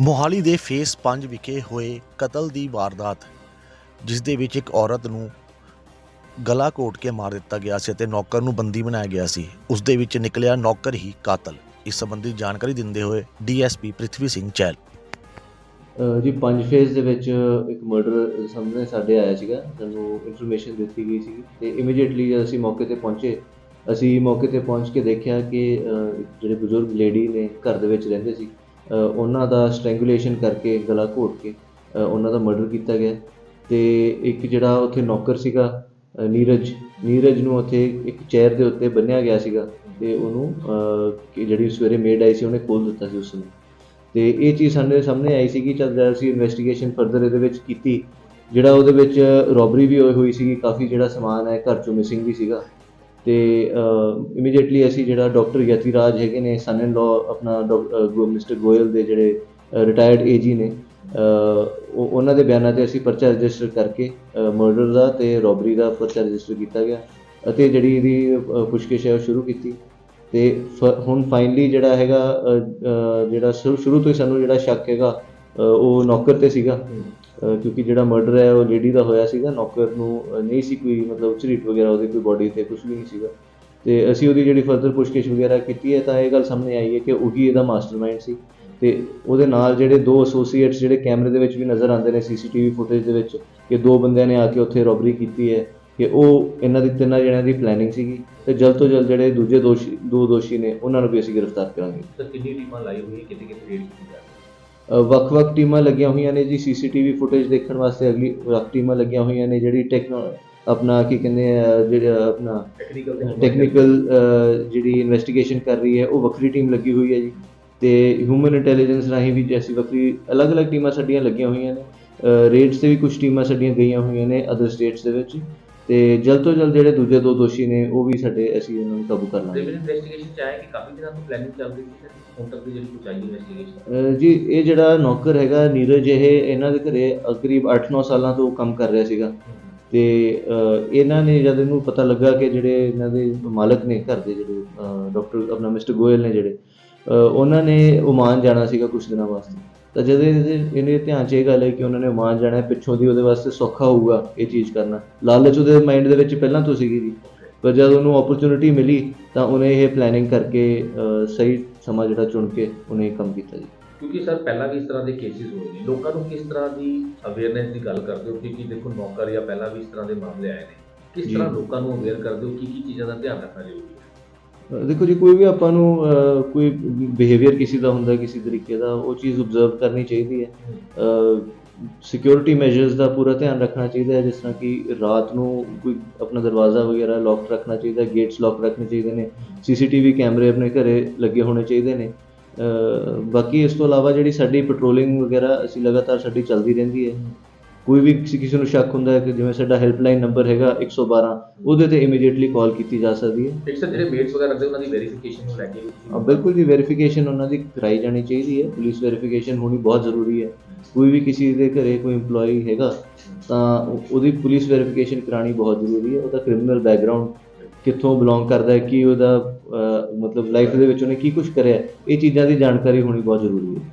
ਮੋਹਾਲੀ ਦੇ ਫੇਸ 5 ਵਿਖੇ ਹੋਏ ਕਤਲ ਦੀ ਵਾਰਦਾਤ, ਜਿਸ ਦੇ ਵਿੱਚ ਇੱਕ ਔਰਤ ਨੂੰ ਗਲਾ ਘੋਟ ਕੇ ਮਾਰ ਦਿੱਤਾ ਗਿਆ ਸੀ ਅਤੇ ਨੌਕਰ ਨੂੰ ਬੰਦੀ ਬਣਾਇਆ ਗਿਆ ਸੀ। ਉਸ ਦੇ ਵਿੱਚ ਨਿਕਲਿਆ ਨੌਕਰ ਹੀ ਕਾਤਲ। ਇਸ ਸੰਬੰਧੀ ਜਾਣਕਾਰੀ ਦਿੰਦੇ ਹੋਏ ਡੀਐਸਪੀ ਪ੍ਰਿਥਵੀ ਸਿੰਘ ਚਹਿਲ। ਜੀ, ਪੰਜ ਫੇਜ਼ ਦੇ ਵਿੱਚ ਇੱਕ ਮਰਡਰ ਸਾਹਮਣੇ ਸਾਡੇ ਆਇਆ ਸੀਗਾ। ਸਾਨੂੰ ਇਨਫੋਰਮੇਸ਼ਨ ਦਿੱਤੀ ਗਈ ਸੀ ਤੇ ਇਮੀਡੀਏਟਲੀ ਜਦ ਅਸੀਂ ਮੌਕੇ ਤੇ ਪਹੁੰਚੇ, ਅਸੀਂ ਮੌਕੇ ਤੇ ਪਹੁੰਚ ਕੇ ਦੇਖਿਆ ਕਿ ਜਿਹੜੇ ਬਜ਼ੁਰਗ ਲੇਡੀ ਨੇ ਘਰ ਦੇ ਵਿੱਚ ਰਹਿੰਦੇ ਸੀ ਉਹਨਾਂ ਦਾ ਸਟ੍ਰੈਂਗੂਲੇਸ਼ਨ ਕਰਕੇ, ਗਲਾ ਘੋਟ ਕੇ ਉਹਨਾਂ ਦਾ ਮਰਡਰ ਕੀਤਾ ਗਿਆ। ਤੇ ਇੱਕ ਜਿਹੜਾ ਉੱਥੇ ਨੌਕਰ ਸੀਗਾ ਨੀਰਜ ਨੀਰਜ ਨੂੰ ਉੱਥੇ ਇੱਕ ਚੇਅਰ ਦੇ ਉੱਤੇ ਬੰਨਿਆ ਗਿਆ ਸੀਗਾ ਤੇ ਉਹਨੂੰ ਜਿਹੜੀ ਸਵੇਰੇ ਮੇਡ ਆਈ ਸੀ ਉਹਨੇ ਖੋਲ ਦਿੱਤਾ ਸੀ ਉਸ ਨੂੰ ਤੇ ਇਹ ਚੀਜ਼ ਸਾਡੇ ਸਾਹਮਣੇ ਆਈ ਸੀਗੀ, ਜਦ ਅਸੀਂ ਇਨਵੈਸਟੀਗੇਸ਼ਨ ਫਰਦਰ ਇਹਦੇ ਵਿੱਚ ਕੀਤੀ, ਜਿਹੜਾ ਉਹਦੇ ਵਿੱਚ ਰੋਬਰੀ ਵੀ ਹੋਈ ਹੋਈ ਸੀਗੀ, ਕਾਫੀ ਜਿਹੜਾ ਸਮਾਨ ਹੈ, ਘਰ ਚੋਂ ਮਿਸਿੰਗ ਵੀ ਸੀਗਾ। ਤੇ ਇਮੀਡੀਏਟਲੀ ਅਸੀਂ ਜਿਹੜਾ ਡਾਕਟਰ ਯਤੀਰਾਜ ਹੈਗੇ ਨੇ ਸਨ ਇਨ ਲਾ ਆਪਣਾ ਮਿਸਟਰ ਗੋਇਲ ਦੇ ਜਿਹੜੇ ਰਿਟਾਇਰਡ ਏਜੀ ਨੇ ਉਹਨਾਂ ਦੇ ਬਿਆਨਾਂ ਤੇ ਅਸੀਂ ਪਰਚਾ ਰਜਿਸਟਰ ਕਰਕੇ ਮਰਡਰ ਦਾ ਤੇ ਰੋਬਰੀ ਦਾ ਪਰਚਾ ਰਜਿਸਟਰ ਕੀਤਾ ਗਿਆ ਅਤੇ ਜਿਹੜੀ ਇਹਦੀ ਪੁੱਛਗਿੱਛ ਹੈ ਉਹ ਸ਼ੁਰੂ ਕੀਤੀ ਤੇ ਫ- ਹੁਣ ਫਾਈਨਲੀ ਜਿਹੜਾ ਹੈਗਾ ਜਿਹੜਾ ਸ਼ੁਰੂ ਸ਼ੁਰੂ ਤੋਂ ਹੀ ਸਾਨੂੰ ਜਿਹੜਾ ਸ਼ੱਕ ਹੈਗਾ ਉਹ ਨੌਕਰ ਤੇ ਸੀਗਾ। ਕਿਉਂਕਿ ਜਿਹੜਾ ਮਰਡਰ ਹੈ ਉਹ ਲੇਡੀ ਦਾ ਹੋਇਆ ਸੀਗਾ। ਨੌਕਰ ਨੂੰ ਨਹੀਂ ਸੀ ਕੋਈ ਮਤਲਬ ਝਰੀਟ ਵਗੈਰਾ ਉਹਦੀ ਕੋਈ ਬੋਡੀ ਤੇ ਕੁਝ ਵੀ ਨਹੀਂ ਸੀਗਾ। ਤੇ ਅਸੀਂ ਉਹਦੀ ਜਿਹੜੀ ਫਰਦਰ ਪੁੱਛਗਿੱਛ ਵਗੈਰਾ ਕੀਤੀ ਹੈ ਤਾਂ ਇਹ ਗੱਲ ਸਾਹਮਣੇ ਆਈ ਹੈ ਕਿ ਉਹੀ ਇਹਦਾ ਮਾਸਟਰਮਾਈਂਡ ਸੀ। ਤੇ ਉਹਦੇ ਨਾਲ ਜਿਹੜੇ ਦੋ ਐਸੋਸੀਏਟਸ ਜਿਹੜੇ ਕੈਮਰੇ ਦੇ ਵਿੱਚ ਵੀ ਨਜ਼ਰ ਆਉਂਦੇ ਨੇ ਸੀਸੀਟੀਵੀ ਫੁਟੇਜ ਦੇ ਵਿੱਚ ਕਿ ਦੋ ਬੰਦਿਆਂ ਨੇ ਆ ਕੇ ਉੱਥੇ ਰੋਬਰੀ ਕੀਤੀ ਹੈ ਕਿ ਉਹ ਇਹਨਾਂ ਦੀ ਤਿੰਨਾਂ ਜਣਿਆਂ ਦੀ ਪਲੈਨਿੰਗ ਸੀਗੀ। ਤੇ ਜਲਦ ਤੋਂ ਜਲਦ ਜਿਹੜੇ ਦੂਜੇ ਦੋਸ਼ੀ ਦੋ ਦੋਸ਼ੀ ਨੇ ਉਹਨਾਂ ਨੂੰ ਵੀ ਅਸੀਂ ਗ੍ਰਿਫਤਾਰ ਕਰਾਂਗੇ। ਸਰ ਕਿੰਨੀ ਟੀਮਾਂ ਲਾਈ ਹੋਈ ਹੈ? ਕਿਤੇ ਕਿਤੇ ਰੇਡ ਕੀਤੀ ਜਾ ਰਹੀ ਅ, ਵੱਖ-ਵੱਖ ਟੀਮਾਂ ਲੱਗੀਆਂ ਹੋਈਆਂ ਨੇ ਜੀ ਸੀਸੀਟੀਵੀ ਫੁਟੇਜ ਦੇਖਣ ਵਾਸਤੇ ਅਗਲੀ ਵੱਖ ਟੀਮਾਂ ਲੱਗੀਆਂ ਹੋਈਆਂ ਨੇ ਜਿਹੜੀ ਟੈਕਨੋ ਆਪਣਾ ਕੀ ਕਹਿੰਦੇ ਆ ਜਿਹੜਾ ਆਪਣਾ ਟੈਕਨੀਕਲ ਜਿਹੜੀ ਇਨਵੈਸਟੀਗੇਸ਼ਨ ਕਰ ਰਹੀ ਹੈ ਉਹ ਵੱਖਰੀ ਟੀਮ ਲੱਗੀ ਹੋਈ ਹੈ ਜੀ। ਤੇ ਹਿਊਮਨ ਇੰਟੈਲੀਜੈਂਸ ਰਾਹੀਂ ਵੀ ਜੈਸੀ ਵੱਖਰੀ ਅਲੱਗ-ਅਲੱਗ ਟੀਮਾਂ ਸਾਡੀਆਂ ਲੱਗੀਆਂ ਹੋਈਆਂ ਨੇ। ਰੇਡਸ ਤੇ ਵੀ ਕੁਝ ਟੀਮਾਂ ਸਾਡੀਆਂ ਗਈਆਂ ਹੋਈਆਂ ਨੇ ਅਦਰ ਸਟੇਟਸ ਦੇ ਵਿੱਚ। ਤੇ ਜਲਦ ਤੋਂ ਜਲਦ ਜਿਹੜੇ ਦੂਜੇ ਦੋ ਦੋਸ਼ੀ ਨੇ ਉਹ ਵੀ ਸਾਡੇ ਅਸੀਂ ਉਹਨਾਂ ਨੂੰ ਕਾਬੂ ਕਰ ਲਾਂਗੇ। ਸਿਵਲ ਇਨਵੈਸਟੀਗੇਸ਼ਨ ਚ ਆਇਆ ਕਿ ਕਾਫੀ ਦਿਨਾਂ ਤੋਂ ਪਲੈਨਿੰਗ ਚੱਲ ਰਹੀ ਸੀ ਸਰ ਹੁਣ ਤੱਕ ਦੀ ਜਿਹੜੀ ਕੁਝ ਆਈ ਇਨਵੈਸਟੀਗੇਸ਼ਨ ਅਹ ਜੀ ਇਹ ਜਿਹੜਾ ਨੌਕਰ ਹੈਗਾ ਨੀਰਜ ਇਹ ਇਹਨਾਂ ਦੇ ਘਰੇ ਕਰੀਬ 8-9 ਸਾਲਾਂ ਤੋਂ ਕੰਮ ਕਰ ਰਿਹਾ ਸੀਗਾ। ਤੇ ਇਹਨਾਂ ਨੇ ਜਦ ਇਹਨੂੰ ਪਤਾ ਲੱਗਾ ਕਿ ਜਿਹੜੇ ਇਹਨਾਂ ਦੇ ਮਾਲਕ ਨੇ ਘਰ ਦੇ ਜਿਹੜੇ ਡਾਕਟਰ ਆਪਣਾ ਮਿਸਟਰ ਗੋਇਲ ਨੇ ਜਿਹੜੇ ਉਹਨਾਂ ਨੇ ਓਮਾਨ ਜਾਣਾ ਸੀਗਾ ਕੁਝ ਦਿਨਾਂ ਵਾਸਤੇ। ਤਾਂ ਜਦ ਇਹਨੇ ਧਿਆਨ 'ਚ ਇਹ ਗੱਲ ਹੈ ਕਿ ਉਹਨਾਂ ਨੇ ਓਮਾਨ ਜਾਣਾ ਪਿੱਛੋਂ ਦੀ ਉਹਦੇ ਵਾਸਤੇ ਸੌਖਾ ਹੋਊਗਾ ਇਹ ਚੀਜ਼ ਕਰਨਾ। ਲਾਲਚ ਉਹਦੇ ਮਾਈਂਡ ਦੇ ਵਿੱਚ ਪਹਿਲਾਂ ਤੋਂ ਸੀਗੀ ਜੀ। ਪਰ ਜਦ ਉਹਨੂੰ ਓਪਰਚੁਨਿਟੀ ਮਿਲੀ ਤਾਂ ਉਹਨੇ ਇਹ ਪਲੈਨਿੰਗ ਕਰਕੇ ਸਹੀ ਸਮਾਂ ਜਿਹੜਾ ਚੁਣ ਕੇ ਉਹਨੇ ਇਹ ਕੰਮ ਕੀਤਾ ਜੀ। ਕਿਉਂਕਿ ਸਰ ਪਹਿਲਾਂ ਵੀ ਇਸ ਤਰ੍ਹਾਂ ਦੇ ਕੇਸਿਸ ਹੋਏ ਨੇ। ਲੋਕਾਂ ਨੂੰ ਕਿਸ ਤਰ੍ਹਾਂ ਦੀ ਅਵੇਅਰਨੈਸ ਦੀ ਗੱਲ ਕਰਦੇ ਹੋ? ਕਿਉਂਕਿ ਦੇਖੋ ਨੌਕਰ ਜਾਂ ਪਹਿਲਾਂ ਵੀ ਇਸ ਤਰ੍ਹਾਂ ਦੇ ਮਾਮਲੇ ਆਏ ਨੇ। ਕਿਸ। ਤਰ੍ਹਾਂ ਲੋਕਾਂ ਨੂੰ ਅਵੇਅਰ ਕਰਦੇ ਹੋ? ਕੀ ਕੀ ਚੀਜ਼ਾਂ ਦਾ ਧਿਆਨ ਰੱਖਣਾ ਜ਼ਰੂਰੀ ਹੈ? ਦੇਖੋ ਜੀ, ਕੋਈ ਵੀ ਆਪਾਂ ਨੂੰ ਕੋਈ ਬਿਹੇਵੀਅਰ ਕਿਸੇ ਦਾ ਹੁੰਦਾ, ਕਿਸੇ ਤਰੀਕੇ ਦਾ, ਉਹ ਚੀਜ਼ ਆਬਜ਼ਰਵ ਕਰਨੀ ਚਾਹੀਦੀ ਹੈ। ਸਿਕਿਉਰਿਟੀ ਮੈਜਰਸ ਦਾ ਪੂਰਾ ਧਿਆਨ ਰੱਖਣਾ ਚਾਹੀਦਾ ਹੈ, ਜਿਸ ਤਰ੍ਹਾਂ ਕਿ ਰਾਤ ਨੂੰ ਕੋਈ ਆਪਣਾ ਦਰਵਾਜ਼ਾ ਵਗੈਰਾ ਲੌਕ ਰੱਖਣਾ ਚਾਹੀਦਾ ਗੇਟਸ ਲੌਕ ਰੱਖਣੇ ਚਾਹੀਦੇ ਨੇ ਸੀਸੀਟੀਵੀ ਕੈਮਰੇ ਆਪਣੇ ਘਰੇ ਲੱਗੇ ਹੋਣੇ ਚਾਹੀਦੇ ਨੇ। ਬਾਕੀ ਇਸ ਤੋਂ ਇਲਾਵਾ ਜਿਹੜੀ ਸਾਡੀ ਪੈਟਰੋਲਿੰਗ ਵਗੈਰਾ, ਅਸੀਂ ਲਗਾਤਾਰ ਸਾਡੀ ਚੱਲਦੀ ਰਹਿੰਦੀ ਹੈ। ਕੋਈ ਵੀ ਕਿਸੇ ਕਿਸੇ ਨੂੰ ਸ਼ੱਕ ਹੁੰਦਾ ਹੈ ਕਿ ਜਿਵੇਂ ਸਾਡਾ ਹੈਲਪਲਾਈਨ ਨੰਬਰ ਹੈਗਾ 112 ਉਹਦੇ ਤੇ ਇਮੀਡੀਏਟਲੀ ਕਾਲ ਕੀਤੀ ਜਾ ਸਕਦੀ ਹੈ। ਸਰ ਜਿਹੜੇ ਮੇਟਸ ਵਗੈਰਾ ਰੱਖਦੇ ਉਹਨਾਂ ਦੀ ਵੈਰੀਫਿਕੇਸ਼ਨ ਨੂੰ ਲੈ ਕੇ ਹਾਂ, ਬਿਲਕੁਲ ਜੀ ਵੈਰੀਫਿਕੇਸ਼ਨ ਉਹਨਾਂ ਦੀ ਕਰਾਈ ਜਾਣੀ ਚਾਹੀਦੀ ਹੈ। ਪੁਲਿਸ ਵੈਰੀਫਿਕੇਸ਼ਨ ਹੋਣੀ ਬਹੁਤ ਜ਼ਰੂਰੀ ਹੈ। ਕੋਈ ਵੀ ਕਿਸੇ ਦੇ ਘਰੇ ਕੋਈ EMPLOYEE ਹੈਗਾ ਤਾਂ ਉਹ- ਉਹਦੀ ਪੁਲਿਸ ਵੈਰੀਫਿਕੇਸ਼ਨ ਕਰਾਣੀ ਬਹੁਤ ਜ਼ਰੂਰੀ ਹੈ। ਉਹਦਾ ਕ੍ਰਿਮੀਨਲ ਬੈਕਗ੍ਰਾਉਂਡ ਕਿੱਥੋਂ ਬਿਲੋਂਗ ਕਰਦਾ ਹੈ ਕੀ ਉਹਦਾ ਮਤਲਬ ਲਾਈਫ ਦੇ ਵਿੱਚ ਉਹਨੇ ਕੀ ਕੁਝ ਕਰਿਆ ਹੈ, ਇਹ ਚੀਜ਼ਾਂ ਦੀ ਜਾਣਕਾਰੀ ਹੋਣੀ ਬਹੁਤ ਜ਼ਰੂਰੀ ਹੈ।